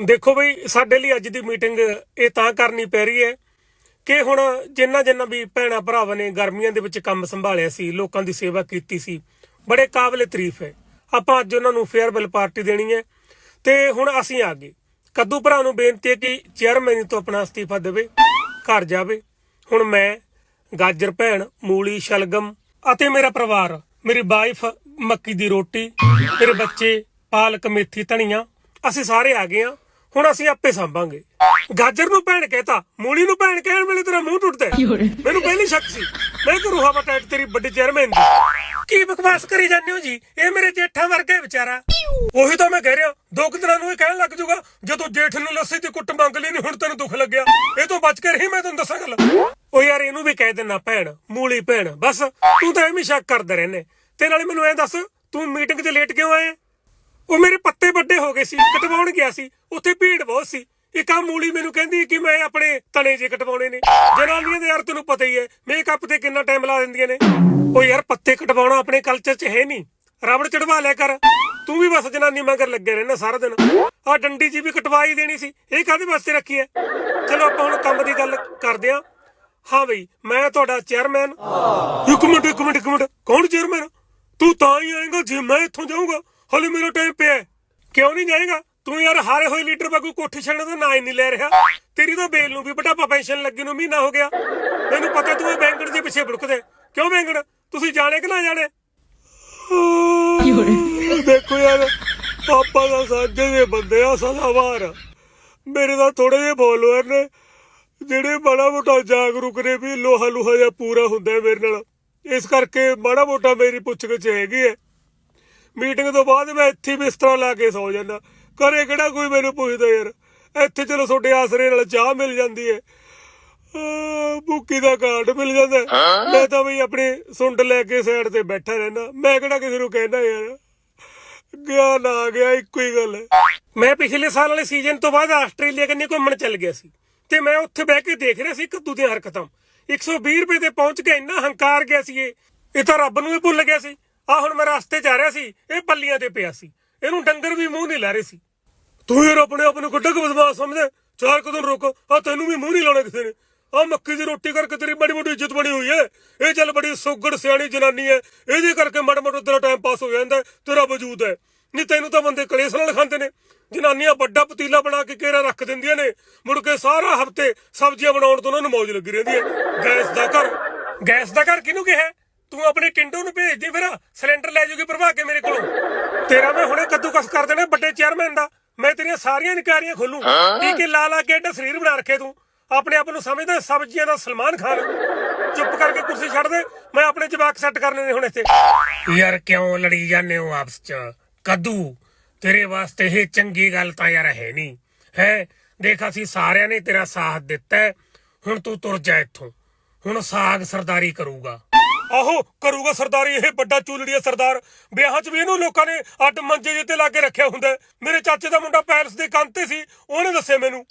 ਦੇਖੋ ਬਈ, ਸਾਡੇ ਲਈ ਅੱਜ ਦੀ ਮੀਟਿੰਗ ਇਹ ਤਾਂ ਕਰਨੀ ਪੈ ਰਹੀ ਹੈ ਕਿ ਹੁਣ ਜਿੰਨਾ ਜਿੰਨਾ ਵੀ ਭੈਣਾ ਭਰਾਵਾਂ ਨੇ ਗਰਮੀਆਂ ਦੇ ਵਿੱਚ ਕੰਮ ਸੰਭਾਲਿਆ ਸੀ, ਲੋਕਾਂ ਦੀ ਸੇਵਾ ਕੀਤੀ ਸੀ, ਬੜੇ ਕਾਬਲੇ ਤਾਰੀਫ ਹੈ। ਆਪਾਂ ਅੱਜ ਉਹਨਾਂ ਨੂੰ ਫੇਅਰਵੈਲ ਪਾਰਟੀ ਦੇਣੀ ਹੈ ਤੇ ਹੁਣ ਅਸੀਂ ਆ ਗਏ। ਕੱਦੂ ਭਰਾ ਨੂੰ ਬੇਨਤੀ ਹੈ ਕਿ ਚੇਅਰਮੈਨ ਤੋਂ ਆਪਣਾ ਅਸਤੀਫਾ ਦੇਵੇ, ਘਰ ਜਾਵੇ। ਹੁਣ ਮੈਂ, ਗਾਜਰ ਭੈਣ, ਮੂਲੀ, ਸ਼ਲਗਮ ਅਤੇ ਮੇਰਾ ਪਰਿਵਾਰ, ਮੇਰੀ ਵਾਈਫ ਮੱਕੀ ਦੀ ਰੋਟੀ, ਮੇਰੇ ਬੱਚੇ, ਪਾਲਕ, ਮੇਥੀ, ਧਨੀਆ, ਅਸੀਂ ਸਾਰੇ ਆ ਗਏ ਆ ਹੁਣ ਅਸੀਂ ਆਪੇ ਸੰਭਾਂਗੇ। ਗਾਜਰ ਨੂੰ ਭੈਣ ਕਹਤਾ ਮੂਲੀ ਨੂੰ ਭੈਣ ਕਹਿਣ ਵੇਲੇ ਤੇਰਾ ਮੂੰਹ ਟੁੱਟਦਾ ਹੈ। ਮੈਨੂੰ ਪਹਿਲੀ ਸ਼ੱਕ ਸੀ ਮੈਂ ਕਿ ਰੂਹਾ ਬਟੈਟ ਤੇਰੀ ਵੱਡੀ ਚੇਅਰਮੈਨ ਦੀ। ਕੀ ਬਕਵਾਸ ਕਰੀ ਜਾਂਦੇ ਹੋ ਜੀ? ਇਹ ਮੇਰੇ ਜੇਠਾਂ ਵਰਗਾ ਹੈ ਵਿਚਾਰਾ। ਉਹੀ ਤਾਂ ਮੈਂ ਕਹਿ ਰਿਹਾ ਦੋ ਕੁ ਦਿਨਾਂ ਨੂੰ ਇਹ ਕਹਿਣ ਲੱਗ ਜਾਊਗਾ ਜਦੋਂ ਜੇਠ ਨੂੰ ਲੱਸੀ ਦੀ ਕੁੱਟ ਮੰਗ ਲਈ ਨਹੀਂ ਹੁਣ ਤੈਨੂੰ ਦੁੱਖ ਲੱਗਿਆ। ਇਹ ਤੋਂ ਬਚ ਕੇ ਰਹੀ ਮੈਂ ਤੈਨੂੰ ਦੱਸਾਂ ਗੱਲ? ਉਹ ਯਾਰ ਇਹਨੂੰ ਵੀ ਕਹਿ ਦੇਣਾ ਭੈਣ ਮੂਲੀ ਭੈਣ ਬਸ। ਤੂੰ ਤਾਂ ਐਵੇਂ ਸ਼ੱਕ ਕਰਦਾ ਰਹਿੰਦੇ ਤੇ ਨਾਲੇ ਮੈਨੂੰ ਐਂ ਦੱਸ ਤੂੰ ਮੀਟਿੰਗ 'ਚ ਲੇਟ ਕਿਉਂ ਆਇਆ? ਉਹ ਮੇਰੇ ਪੱਤੇ ਵੱਡੇ ਹੋ ਗਏ ਸੀ ਕਟਵਾਉਣ ਗਿਆ ਸੀ। ਉੱਥੇ ਭੀੜ ਬਹੁਤ ਸੀ। ਇੱਕ ਆ ਮੂਲੀ ਮੈਨੂੰ ਕਹਿੰਦੀ ਕਿ ਮੈਂ ਆਪਣੇ ਤਣੇ ਜੇ ਕਟਵਾਉਣੇ ਨੇ। ਜਨਾਨੀਆਂ ਦੇ ਯਾਰ ਤੈਨੂੰ ਪਤਾ ਹੀ ਹੈ ਮੇਕਅਪ ਤੇ ਕਿੰਨਾ ਟਾਈਮ ਲਾ ਦਿੰਦੀਆਂ ਨੇ। ਉਹ ਯਾਰ ਪੱਤੇ ਕਟਵਾਉਣਾ ਆਪਣੇ ਕਲਚਰ 'ਚ ਹੈ ਨਹੀਂ। ਰਬੜ ਚੜਵਾ ਲਿਆ ਕਰ। ਤੂੰ ਵੀ ਬਸ ਜਨਾਨੀ ਮਗਰ ਲੱਗੇ ਰਹਿਣਾ ਸਾਰਾ ਦਿਨ। ਆ ਡੰਡੀ ਜੀ ਵੀ ਕਟਵਾਈ ਦੇਣੀ ਸੀ। ਇਹ ਕਾਹਦੇ ਵਾਸਤੇ ਰੱਖੀ ਹੈ? ਚਲੋ ਆਪਾਂ ਹੁਣ ਕੰਮ ਦੀ ਗੱਲ ਕਰਦੇ ਆਂ ਹਾਂ ਬਈ, ਮੈਂ ਤੁਹਾਡਾ ਚੇਅਰਮੈਨ ਇੱਕ ਮਿੰਟ ਇੱਕ ਮਿੰਟ ਇੱਕ ਮਿੰਟ। ਕੌਣ ਚੇਅਰਮੈਨ ਤੂੰ ਤਾਂ ਹੀ ਆਏਗਾ ਜੇ ਮੈਂ ਇੱਥੋਂ ਜਾਊਂਗਾ। ਹਲੇ ਮੇਰਾ ਟਾਈਮ ਪਿਆ ਕਿਉਂ ਨਹੀਂ ਜਾਏਗਾ? ਤੂੰ ਯਾਰ ਹਾਰੇ ਹੋਏ ਲੀਡਰ ਵਾਂਗੂ ਕੋਠੀ ਛੱਡਣ ਦਾ ਨਾਂ ਹੀ ਨਹੀਂ ਲੈ ਰਿਹਾ। ਤੇਰੀ ਤਾਂ ਬੇਲ ਨੂੰ ਵੀ ਬਟਾਪਾ ਪੈਨਸ਼ਨ ਲੱਗੀ ਨੂੰ ਮਹੀਨਾ ਹੋ ਗਿਆ। ਮੈਨੂੰ ਪਤਾ ਤੂੰ ਇਹ ਦੇ ਪਿੱਛੇ ਭੁੜਕਦੇ ਕਿਉਂ ਬੈਂਕੜ ਤੁਸੀਂ ਜਾਣੇ ਕਿ ਨਾ ਜਾਣੇ? ਦੇਖੋ ਯਾਰ ਪਾਪਾ ਦਾ ਸਾਜੇ ਦੇ ਬੰਦੇ ਆ ਸਦਾਵਾਰ ਮੇਰੇ ਦਾ ਥੋੜੇ ਜਿਹੇ ਫੋਲੋਅਰ ਨੇ ਜਿਹੜੇ ਮਾੜਾ ਮੋਟਾ ਜਾਗਰੂਕ ਨੇ ਵੀ ਲੋਹਾ ਲੋਹਾ ਜਿਹਾ ਪੂਰਾ ਹੁੰਦਾ ਹੈ ਮੇਰੇ ਨਾਲ। ਇਸ ਕਰਕੇ ਮਾੜਾ ਮੋਟਾ ਮੇਰੀ ਪੁੱਛ ਗਿੱਛ ਹੈਗੀ ਹੈ। ਮੀਟਿੰਗ ਤੋਂ ਬਾਅਦ ਮੈਂ ਇੱਥੇ ਬਿਸਤਰਾ ਲਾ ਕੇ ਸੌ ਜਾਂਦਾ। ਘਰੇ ਕਿਹੜਾ ਕੋਈ ਮੈਨੂੰ ਪੁੱਛਦਾ ਯਾਰ? ਇੱਥੇ ਚਲੋ ਤੁਹਾਡੇ ਆਸਰੇ ਨਾਲ ਚਾਹ ਮਿਲ ਜਾਂਦੀ ਹੈ ਭੁੱਕੀ ਦਾ ਕਾਰਡ ਮਿਲ ਜਾਂਦਾ। ਮੈਂ ਤਾਂ ਬਈ ਆਪਣੀ ਸੁੰਡ ਲੈ ਕੇ ਸਾਈਡ ਤੇ ਬੈਠਾ ਰਹਿਣਾ ਮੈਂ ਕਿਹੜਾ ਕਿਸੇ ਨੂੰ ਕਹਿੰਦਾ ਯਾਰ? ਗਿਆ ਨਾ ਗਿਆ ਇੱਕੋ ਹੀ ਗੱਲ ਹੈ ਮੈਂ ਪਿਛਲੇ ਸਾਲ ਵਾਲੇ ਸੀਜ਼ਨ ਤੋਂ ਬਾਅਦ ਆਸਟ੍ਰੇਲੀਆ ਕੰਨੀ ਘੁੰਮਣ ਚੱਲ ਗਿਆ ਸੀ। ਤੇ ਮੈਂ ਉੱਥੇ ਬਹਿ ਕੇ ਦੇਖ ਰਿਹਾ ਸੀ ਕੱਦੂ ਦੀਆਂ ਹਰਕਤਾਂ। 120 ਰੁਪਏ ਤੇ ਪਹੁੰਚ ਕੇ ਇੰਨਾ ਹੰਕਾਰ ਗਿਆ ਸੀ ਇਹ। ਇਹ ਤਾਂ ਰੱਬ ਨੂੰ ਹੀ ਭੁੱਲ ਗਿਆ ਸੀ। ਆ ਹੁਣ ਮੈਂ ਰਸਤੇ 'ਚ ਆ ਰਿਹਾ ਸੀ ਇਹ ਪੱਲੀਆਂ ਤੇ ਪਿਆ ਸੀ। ਇਹਨੂੰ ਡੰਗਰ ਵੀ ਮੂੰਹ ਨਹੀਂ ਲਾ ਰਹੇ ਸੀ। ਤੂੰ ਯਾਰ ਆਪਣੇ ਆਪ ਨੂੰ ਕਿੱਡਾ ਕੁ ਬਦਮਾਸ਼ ਸਮਝਦਾ। ਚਾਰ ਕਦਮ ਰੁਕ ਆ ਤੈਨੂੰ ਵੀ ਮੂੰਹ ਨਹੀਂ ਲਾਉਣਾ ਕਿਸੇ ਨੇ। ਆ ਮੱਕੀ ਦੀ ਰੋਟੀ ਕਰਕੇ ਤੇਰੀ ਬੜੀ ਮੋਟੀ ਇੱਜ਼ਤ ਬਣੀ ਹੋਈ ਹੈ। ਇਹ ਚੱਲ ਬੜੀ ਸੁਗੜ ਸਿਆਣੀ ਜਨਾਨੀ ਹੈ। ਇਹਦੇ ਕਰਕੇ ਮਾੜਾ ਮੋਟਾ ਤੇਰਾ ਟਾਈਮ ਪਾਸ ਹੋ ਜਾਂਦਾ ਤੇਰਾ ਵਜੂਦ ਹੈ। ਨਹੀਂ, ਤੈਨੂੰ ਤਾਂ ਬੰਦੇ ਕਲੇਸ਼ ਨਾਲ ਖਾਂਦੇ ਨੇ। ਜਨਾਨੀਆਂ ਵੱਡਾ ਪਤੀਲਾ ਬਣਾ ਕੇ ਕੇਰਾ ਰੱਖ ਦਿੰਦੀਆਂ ਨੇ। ਮੁੜ ਕੇ ਸਾਰਾ ਹਫ਼ਤੇ ਸਬਜ਼ੀਆਂ ਬਣਾਉਣ ਤੋਂ ਉਹਨਾਂ ਨੂੰ ਮੌਜ ਲੱਗੀ ਰਹਿੰਦੀ ਹੈ। ਗੈਸ ਦਾ ਘਰ। ਗੈਸ ਦਾ ਘਰ ਕਿਹਨੂੰ ਕਿਹਾ? ਤੂੰ ਆਪਣੇ ਟਿੰਡੋ ਨੂੰ ਭੇਜ ਦੇ ਫਿਰ। ਸਿਲੰਡਰ ਲੈ ਜੂਗੀ ਭਰਵਾ ਕੇ ਮੇਰੇ ਕੋਲੋਂ। ਤੇਰਾ ਮੈਂ ਹੁਣੇ ਕੱਦੂ ਕਸ ਕਰ ਦੇਣਾ ਵੱਡੇ ਚੇਅਰਮੈਨ ਦਾ। ਮੈਂ ਤੇਰੀਆਂ ਸਾਰੀਆਂ ਨਿਕਾਰੀਆਂ ਖੋਲੂ। ਟੀਕੇ ਲਾ ਲਾ ਕੇ ਏਡਾ ਸਰੀਰ ਬਣਾ ਰੱਖੇ ਤੂੰ? ਆਪਣੇ ਆਪ ਨੂੰ ਸਮਝਦਾ ਸਬਜ਼ੀਆਂ ਦਾ ਸਲਮਾਨ ਖਾਨ। ਚੁੱਪ ਕਰਕੇ ਕੁਰਸੀ ਛੱਡ ਦੇ ਮੈਂ ਆਪਣੇ ਜਵਾਕ ਸੈੱਟ ਕਰਨੇ ਨੇ ਹੁਣ ਇੱਥੇ। ਯਾਰ ਕਿਉਂ ਲੜੀ ਜਾਂਦੇ ਹੋ ਆਪਸ ਚ? ਕੱਦੂ ਤੇਰੇ ਵਾਸਤੇ ਇਹ ਚੰਗੀ ਗੱਲ ਤਾਂ ਯਾਰ ਹੈ ਨਹੀਂ। ਹੈ ਦੇਖ ਅਸੀਂ ਸਾਰਿਆਂ ਨੇ ਤੇਰਾ ਸਾਥ ਦਿੱਤਾ ਹੁਣ ਤੂੰ ਤੁਰ ਜਾ ਇੱਥੋਂ। ਹੁਣ ਸਾਗ ਸਰਦਾਰੀ ਕਰੂਗਾ। ਆਹੋ ਕਰੂਗਾ ਸਰਦਾਰੀ ਇਹ ਵੱਡਾ ਚੂਲੜੀਆ ਸਰਦਾਰ। ਵਿਆਹਾਂ 'ਚ ਵੀ ਇਹਨੂੰ ਲੋਕਾਂ ਨੇ ਅੱਡ ਮੰਜੇ ਜਿਹੇ ਤੇ ਲਾ ਕੇ ਰੱਖਿਆ ਹੁੰਦਾ। ਮੇਰੇ ਚਾਚੇ ਦਾ ਮੁੰਡਾ ਪੈਲਸ ਦੇ ਕੰਧ ਤੇ ਸੀ ਉਹਨੇ ਦੱਸਿਆ ਮੈਨੂੰ।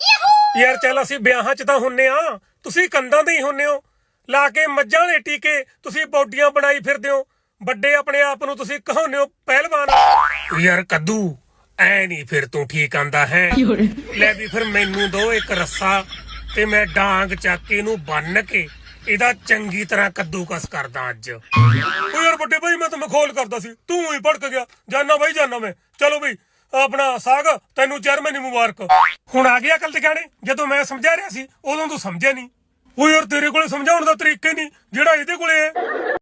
ਯਾਰ ਚੱਲ ਅਸੀਂ ਵਿਆਹਾਂ 'ਚ ਤਾਂ ਹੁੰਨੇ ਆ ਤੁਸੀਂ ਕੰਧਾਂ ਤੇ ਹੀ ਹੁੰਨੇ ਹੋ ਲਾ ਕੇ ਮੱਝਾਂ ਦੇ ਟੀਕੇ ਤੁਸੀਂ ਬੌਡੀਆਂ ਬਣਾਈ ਫਿਰਦੇ ਹੋ ਵੱਡੇ ਆਪਣੇ ਆਪ ਨੂੰ ਤੁਸੀਂ ਕਹਾਉਂਦੇ ਹੋ ਪਹਿਲਵਾਨ। ਯਾਰ ਕੱਦੂ ਐ ਨਹੀਂ ਫਿਰ ਤੂੰ ਠੀਕ ਆਂਦਾ ਹੈ। ਲੈ ਵੀ ਫਿਰ ਮੈਨੂੰ ਦੋ ਇੱਕ ਰੱਸਾ ਤੇ ਮੈਂ ਡਾਂਗ ਚੱਕ ਕੇ ਇਹਨੂੰ ਬੰਨ ਕੇ ਇਹਦਾ ਚੰਗੀ ਤਰ੍ਹਾਂ ਕੱਦੂਕਸ ਕਰਦਾ ਅੱਜ। ਓ ਯਾਰ ਵੱਡੇ ਭਾਈ ਮੈਂ ਤਾਂ ਮਖੌਲ ਕਰਦਾ ਸੀ। ਤੂੰ ਹੀ ਭੜਕ ਗਿਆ। ਜਾਨਾ ਬਾਈ, ਜਾਨਾ ਮੈਂ। ਚਲੋ ਬਈ, ਆਪਣਾ ਸਾਗ, ਤੈਨੂੰ ਚੇਅਰਮੈਨ ਮੁਬਾਰਕ। ਹੁਣ ਆ ਗਿਆ ਕੱਲ ਟਿਕਾਣੇ ਜਦੋਂ ਮੈਂ ਸਮਝਾ ਰਿਹਾ ਸੀ, ਉਦੋਂ ਤੂੰ ਸਮਝਿਆ ਨਹੀਂ। ਓ ਯਾਰ ਤੇਰੇ ਕੋਲੇ ਸਮਝਾਉਣ ਦਾ ਤਰੀਕਾ ਹੀ ਨਹੀਂ, ਜਿਹੜਾ ਇਹਦੇ ਕੋਲੇ ਹੈ।